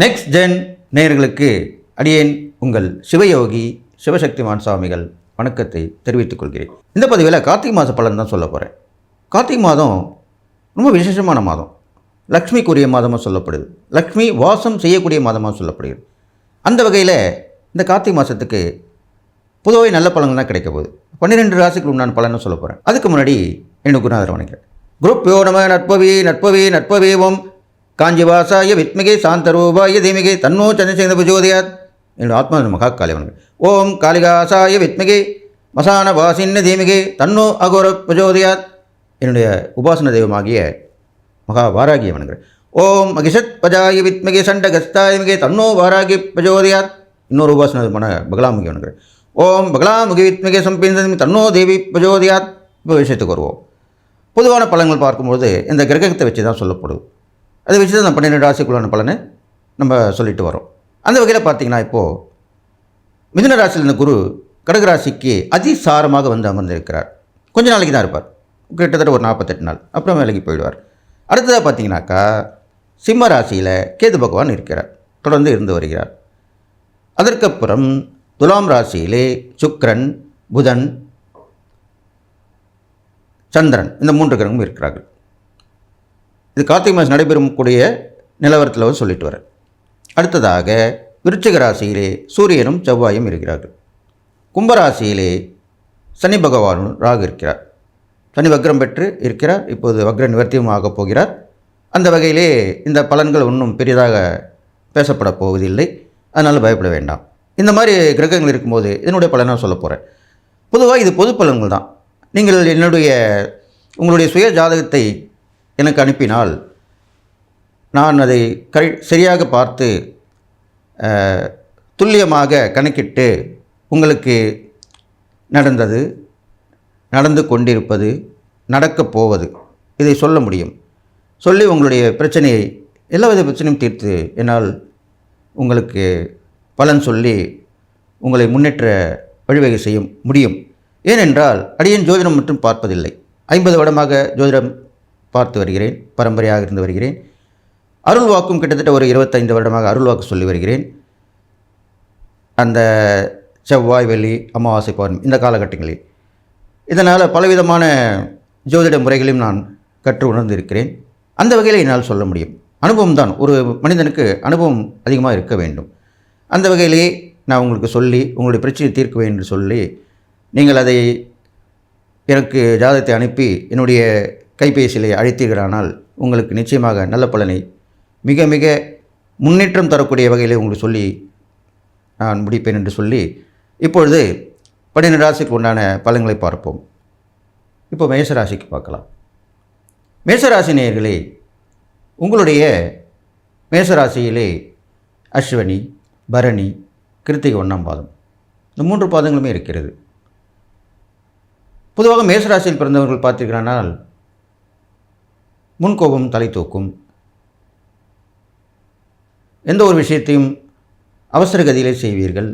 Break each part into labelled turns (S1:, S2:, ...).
S1: Next gen நேயர்களுக்கு அடியேன் உங்கள் சிவயோகி சிவசக்திமான் சுவாமிகள் வணக்கத்தை தெரிவித்துக் கொள்கிறேன். இந்த பதிவில் கார்த்திகை மாத பலன் தான் சொல்ல போகிறேன் கார்த்திகை மாதம் ரொம்ப விசேஷமான மாதம். லக்ஷ்மிக்குரிய மாதமாக சொல்லப்படுது. லக்ஷ்மி வாசம் செய்யக்கூடிய மாதமாக சொல்லப்படுகிறது. அந்த வகையில் இந்த கார்த்திகை மாதத்துக்கு பொதுவாக நல்ல பலன்கள் தான் கிடைக்க போகுது. பன்னிரெண்டு ராசிக்கு உண்டான பலன்னு சொல்ல போகிறேன் அதுக்கு முன்னாடி எனக்கு குருநாதர் வணங்குறேன் குரூப் யோ நம நட்பவி நட்பவி நட்பவேவம் காஞ்சிவாசாய வித்மிகை சாந்தரூபாய தீமிகை தன்னோ சந்திரசேகர பிரச்சோதயாத் என்னோட ஆத்மா மகா காளி ஓம் காளிகாசாய வித்மிகை மசான வாசின்ன தீமிகை தன்னோ அகோர பிரஜோதயாத் என்னுடைய உபாசன தெய்வமாகிய மகா வாராகியவன்கள் ஓம் மகிஷத் பஜாய வித்மிகை சண்டகஸ்தாயமிகை தன்னோ வாராகி பிரஜோதயாத் இன்னொரு உபாசன மன பகலாமுகி ஓம் பகலாமுகி வித்மிகை சம்பிந்தமி தன்னோ தேவி பிரஜோதயாத் இப்போ விஷயத்துக்கு வருவோம். பொதுவான பழங்கள் பார்க்கும்போது இந்த கிரகத்தை வச்சு தான் சொல்லப்படுது அதை வச்சு தான் அந்த பன்னிரெண்டு ராசிக்குள்ளான பலனை நம்ம சொல்லிட்டு வரோம். அந்த வகையில் பார்த்தீங்கன்னா இப்போது மிதுன ராசியில் இருந்த குரு கடகராசிக்கு அதிசாரமாக வந்து அமர்ந்திருக்கிறார். கொஞ்ச நாளைக்கு தான் இருப்பார். கிட்டத்தட்ட ஒரு நாற்பத்தெட்டு நாள். அப்புறம் வேலைக்கு போயிடுவார். அடுத்ததாக பார்த்தீங்கன்னாக்கா சிம்ம ராசியில் கேது பகவான் இருக்கிறார். தொடர்ந்து இருந்து வருகிறார். அதற்கப்புறம் துலாம் ராசியிலே சுக்ரன் புதன் சந்திரன் இந்த மூன்று கிரகமும் இருக்கிறார்கள். இது கார்த்திகை மாதம் நடைபெறும் கூடிய நிலவரத்தில் வந்து சொல்லிட்டு வரேன் அடுத்ததாக விருச்சிக ராசியிலே சூரியனும் செவ்வாயும் இருக்கிறார்கள். கும்பராசியிலே சனி பகவானும் ராகு இருக்கிறார். சனி வக்ரம் பெற்று இருக்கிறார். இப்போது வக்ர நிவர்த்தியும் ஆகப் போகிறார். அந்த வகையிலே இந்த பலன்கள் ஒன்றும் பெரிதாக பேசப்பட போவதில்லை. அதனால் பயப்பட வேண்டாம். இந்த மாதிரி கிரகங்கள் இருக்கும்போது இதனுடைய பலனாக சொல்ல போகிறேன் பொதுவாக இது பொது பலன்கள் தான். நீங்கள் என்னுடைய உங்களுடைய சுய ஜாதகத்தை எனக்கு அனுப்பினால் நான் அதை கரை சரியாக பார்த்து துல்லியமாக கணக்கிட்டு உங்களுக்கு நடந்தது நடந்து கொண்டிருப்பது நடக்கப் போவது இதை சொல்ல முடியும். சொல்லி உங்களுடைய பிரச்சனையை எல்லா வித பிரச்சனையும் தீர்த்து என்னால் உங்களுக்கு பலன் சொல்லி உங்களை முன்னேற்ற வழிவகை செய்ய முடியும். ஏனென்றால் அடியேன் ஜோதிடம் மட்டும் பார்ப்பதில்லை. ஐம்பது வருடமாக ஜோதிடம் பார்த்து வருகிறேன் பரம்பரையாக இருந்து வருகிறேன். அருள் வாக்கும் கிட்டத்தட்ட ஒரு இருபத்தைந்து வருடமாக அருள் வாக்கு சொல்லி வருகிறேன். அந்த செவ்வாய் வெள்ளி அமாவாசை பௌர்ணமி இந்த காலகட்டங்களில். இதனால் பலவிதமான ஜோதிட முறைகளையும் நான் கற்று உணர்ந்திருக்கிறேன். அந்த வகையில் என்னால் சொல்ல முடியும். அனுபவம் தான். ஒரு மனிதனுக்கு அனுபவம் அதிகமாக இருக்க வேண்டும். அந்த வகையிலே நான் உங்களுக்கு சொல்லி உங்களுடைய பிரச்சனையை தீர்க்க என்று சொல்லி நீங்கள் அதை எனக்கு ஜாதகத்தை அனுப்பி என்னுடைய கைபேசியிலே அழைத்தீர்களானால் உங்களுக்கு நிச்சயமாக நல்ல பலனை மிக மிக முன்னேற்றம் தரக்கூடிய வகையிலே உங்களுக்கு சொல்லி நான் முடிப்பேன் என்று சொல்லி இப்பொழுது பன்னிரெண்டு ராசிக்கு உண்டான பலன்களை பார்ப்போம். இப்போ மேசராசிக்கு பார்க்கலாம். மேசராசி நேயர்களே உங்களுடைய மேசராசியிலே அஸ்வினி பரணி கிருத்திகை ஒன்றாம் பாதம் இந்த மூன்று பாதங்களுமே இருக்கிறது. பொதுவாக மேசராசியில் பிறந்தவர்கள் பார்த்தீர்களானால் முன்கோபம் தலை தூக்கும் எந்த ஒரு விஷயத்தையும் அவசர கதியிலே செய்வீர்கள்.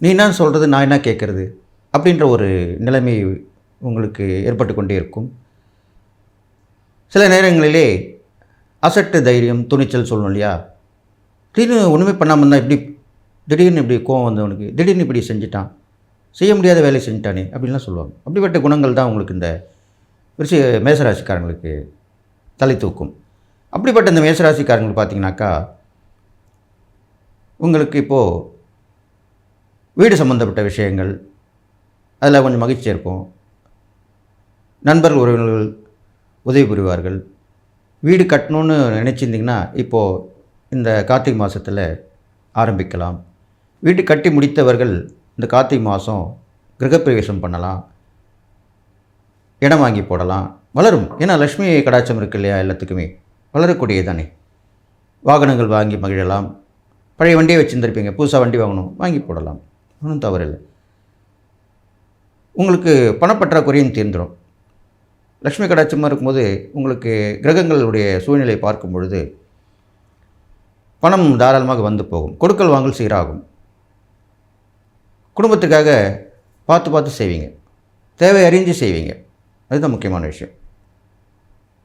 S1: நீ என்ன சொல்கிறது நான் என்ன கேட்குறது அப்படின்ற ஒரு நிலைமை உங்களுக்கு ஏற்பட்டு கொண்டே இருக்கும். சில நேரங்களிலே அசட்டு தைரியம் துணிச்சல் சொல்லணும் இல்லையா? திடீர்னு ஒன்றுமே பண்ணாமல் இருந்தால் இப்படி திடீர்னு இப்படி கோவம் வந்தவனுக்கு திடீர்னு இப்படி செஞ்சுட்டான் செய்ய முடியாத வேலையை செஞ்சிட்டானே அப்படின்லாம் சொல்லுவாங்க. அப்படிப்பட்ட குணங்கள் தான் உங்களுக்கு இந்த விருஷ மேசராசிக்காரங்களுக்கு தலை தூக்கும். அப்படிப்பட்ட இந்த மேசராசிக்காரங்களுக்கு பார்த்தீங்கன்னாக்கா உங்களுக்கு இப்போது வீடு சம்மந்தப்பட்ட விஷயங்கள் அதில் கொஞ்சம் மகிழ்ச்சி இருக்கும். நண்பர்கள் உறவினர்கள் உதவி புரிவார்கள். வீடு கட்டணும்னு நினச்சிருந்தீங்கன்னா இப்போது இந்த கார்த்திகை மாதத்தில் ஆரம்பிக்கலாம். வீடு கட்டி முடித்தவர்கள் இந்த கார்த்திகை மாதம் கிரகப்பிரவேசம் பண்ணலாம். இடம் வாங்கி போடலாம். வளரும். ஏன்னா லக்ஷ்மி கடாச்சம் இருக்கு இல்லையா எல்லாத்துக்குமே? வளரக்கூடிய தானே வாகனங்கள் வாங்கி மகிழலாம். பழைய வண்டியை வச்சுருந்துருப்பீங்க. புதுசாக வண்டி வாங்கணும். வாங்கி போடலாம். ஒன்றும் தவறில்லை. உங்களுக்கு பணப்பற்றாக்குறையும் தீர்ந்துடும் லக்ஷ்மி கடாட்சமாக இருக்கும்போது உங்களுக்கு கிரகங்களுடைய சூழ்நிலையை பார்க்கும் பொழுது பணம் தாராளமாக வந்து போகும். கொடுக்கல் வாங்கல் சீராகும். குடும்பத்துக்காக பார்த்து பார்த்து செய்வீங்க. தேவை அறிஞ்சு செய்வீங்க. அதுதான் முக்கியமான விஷயம்.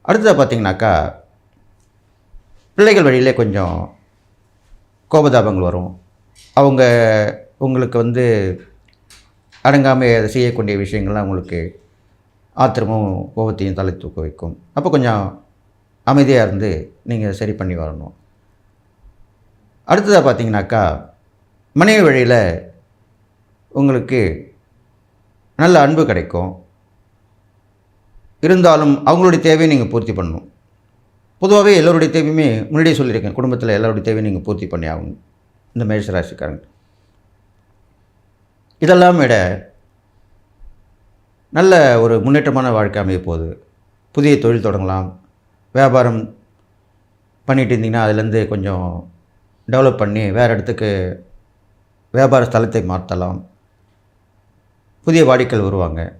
S1: அடுத்ததாக பார்த்தீங்கன்னாக்கா பிள்ளைகள் வழியிலே கொஞ்சம் கோபதாபங்கள் வரும். அவங்க உங்களுக்கு வந்து அடங்காமல் அதை செய்யக்கூடிய விஷயங்கள்லாம் உங்களுக்கு ஆத்திரமும் கோபத்தையும் தலை தூக்க வைக்கும். அப்போ கொஞ்சம் அமைதியாக இருந்து நீங்கள் சரி பண்ணி வரணும். அடுத்ததாக பார்த்தீங்கன்னாக்கா மனைவி வழியில் உங்களுக்கு நல்ல அன்பு கிடைக்கும். இருந்தாலும் அவங்களுடைய தேவையை நீங்கள் பூர்த்தி பண்ணணும். பொதுவாகவே எல்லோருடைய தேவையுமே முன்னாடியே சொல்லியிருக்கேன். குடும்பத்தில் எல்லாருடைய தேவையும் நீங்கள் பூர்த்தி பண்ணி ஆகணும். இந்த மேஷ ராசிக்காரங்க. இதெல்லாம் விட நல்ல ஒரு முன்னேற்றமான வாழ்க்கை அமைய போகுது. புதிய தொழில் தொடங்கலாம். வியாபாரம் பண்ணிட்டு இருந்தீங்கன்னா அதுலேருந்து கொஞ்சம் டெவலப் பண்ணி வேறு இடத்துக்கு வியாபார ஸ்தலத்தை மாற்றலாம். புதிய வாடிக்கைகள் வருவாங்க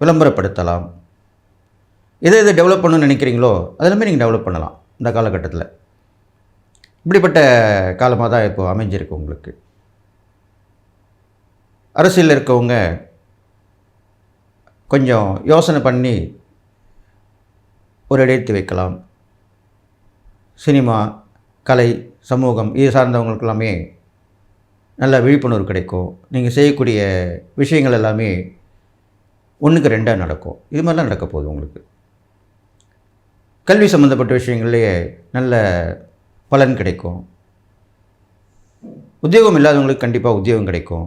S1: விளம்பரப்படுத்தலாம். எதை எதை டெவலப் பண்ணணும்னு நினைக்கிறீங்களோ அதெல்லாமே நீங்கள் டெவலப் பண்ணலாம் இந்த காலகட்டத்தில். இப்படிப்பட்ட காலமாக தான் இப்போது அமைஞ்சிருக்கு உங்களுக்கு. அரசியலில் இருக்கவங்க கொஞ்சம் யோசனை பண்ணி ஒரு இடைத்து வைக்கலாம். சினிமா கலை சமூகம் இது சார்ந்தவங்களுக்கு எல்லாமே நல்ல விழிப்புணர்வு கிடைக்கும். நீங்கள் செய்யக்கூடிய விஷயங்கள் எல்லாமே ஒன்றுக்கு ரெண்டாக நடக்கும். இது மாதிரிலாம் நடக்க போகுது உங்களுக்கு. கல்வி சம்மந்தப்பட்ட விஷயங்கள்லேயே நல்ல பலன் கிடைக்கும். உத்தியோகம் இல்லாதவங்களுக்கு கண்டிப்பாக உத்தியோகம் கிடைக்கும்.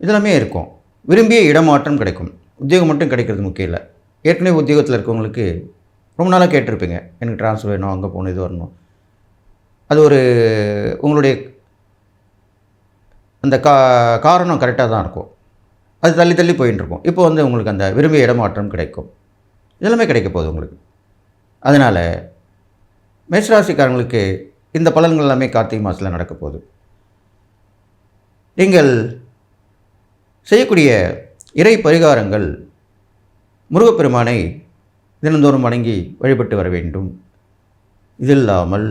S1: இதெல்லாமே இருக்கும். விரும்பிய இடமாற்றம் கிடைக்கும். உத்தியோகம் மட்டும் கிடைக்கிறது முக்கியம் இல்லை. ஏற்கனவே உத்தியோகத்தில் இருக்கவங்களுக்கு ரொம்ப நாளாக கேட்டிருப்பீங்க. எனக்கு ட்ரான்ஸ்ஃபர் வேணும் அங்கே போகணும் இது வரணும். அது ஒரு உங்களுடைய அந்த கா காரணம் கரெக்டாக தான் இருக்கும். அது தள்ளி தள்ளி போயின்னு இருக்கும். இப்போ வந்து உங்களுக்கு அந்த விரும்பிய இடமாற்றம் கிடைக்கும். இதெல்லாமே கிடைக்க போகுது உங்களுக்கு. அதனால் மேஷராசிக்காரங்களுக்கு இந்த பலன்கள் எல்லாமே கார்த்திகை மாதத்தில் நடக்க போகுது. நீங்கள் செய்யக்கூடிய இறை பரிகாரங்கள் முருகப்பெருமானை தினந்தோறும் வணங்கி வழிபட்டு வர வேண்டும். இது இல்லாமல்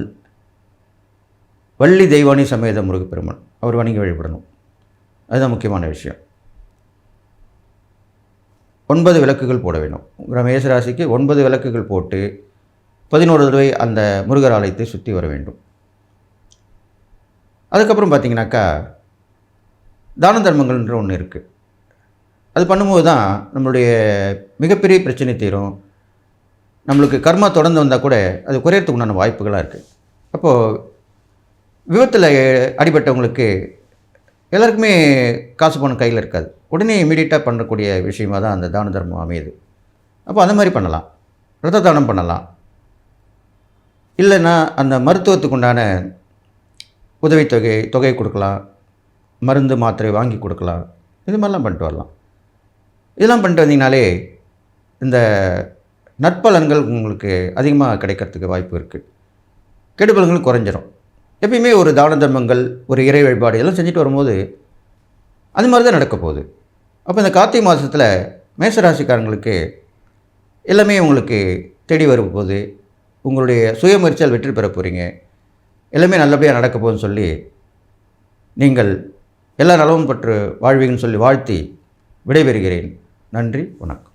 S1: வள்ளி தெய்வானி சமேத முருகப்பெருமான் அவர் வணங்கி வழிபடணும். அதுதான் முக்கியமான விஷயம். ஒன்பது விளக்குகள் போட வேண்டும் உங்கள் மேசராசிக்கு ஒன்பது விளக்குகள் போட்டு பதினோரு தடவை அந்த முருகர் ஆலயத்தை சுற்றி வர வேண்டும். அதுக்கப்புறம் பார்த்தீங்கன்னாக்கா தான தர்மங்கள்ன்ற ஒன்று இருக்குது அது பண்ணும்போது தான் நம்மளுடைய மிகப்பெரிய பிரச்சனை தீரும். நம்மளுக்கு கர்மா தொடர்ந்து வந்தால் கூட அது குறையறதுக்கு உண்டான வாய்ப்புகளாக இருக்குது அப்போது விபத்தில் அடிபட்டவங்களுக்கு எல்லாருக்குமே காசு பணம் கையில் இருக்காது. உடனே இமீடியட்டாக பண்ணக்கூடிய விஷயமாக தான் அந்த தான தர்மம் அமையுது. அப்போ அந்த மாதிரி பண்ணலாம். ரத்த தானம் பண்ணலாம். இல்லைன்னா அந்த மருத்துவத்துக்கு உண்டான உதவித்தொகை தொகை கொடுக்கலாம். மருந்து மாத்திரை வாங்கி கொடுக்கலாம். இது மாதிரிலாம் பண்ணிட்டு வரலாம். இதெல்லாம் பண்ணிட்டு வந்தீங்கனாலே இந்த நற்பலன்கள் உங்களுக்கு அதிகமாக கிடைக்கிறதுக்கு வாய்ப்பு இருக்குது கெடுபலன்கள் குறைஞ்சிரும். எப்பயுமே ஒரு தான தர்மங்கள் ஒரு இறை வழிபாடு எல்லாம் செஞ்சுட்டு வரும்போது அது மாதிரி தான் நடக்க போகுது. அப்போ இந்த கார்த்திகை மாதத்தில் மேசராசிக்காரங்களுக்கு எல்லாமே உங்களுக்கு தேடி வரும்போது உங்களுடைய சுயமுயற்சியால் வெற்றி பெற போகிறீங்க எல்லாமே நல்லபடியாக நடக்க போகுதுன்னு சொல்லி நீங்கள் எல்லா நலமும் பற்று வாழ்வீங்கன்னு சொல்லி வாழ்த்தி விடைபெறுகிறேன். நன்றி வணக்கம்.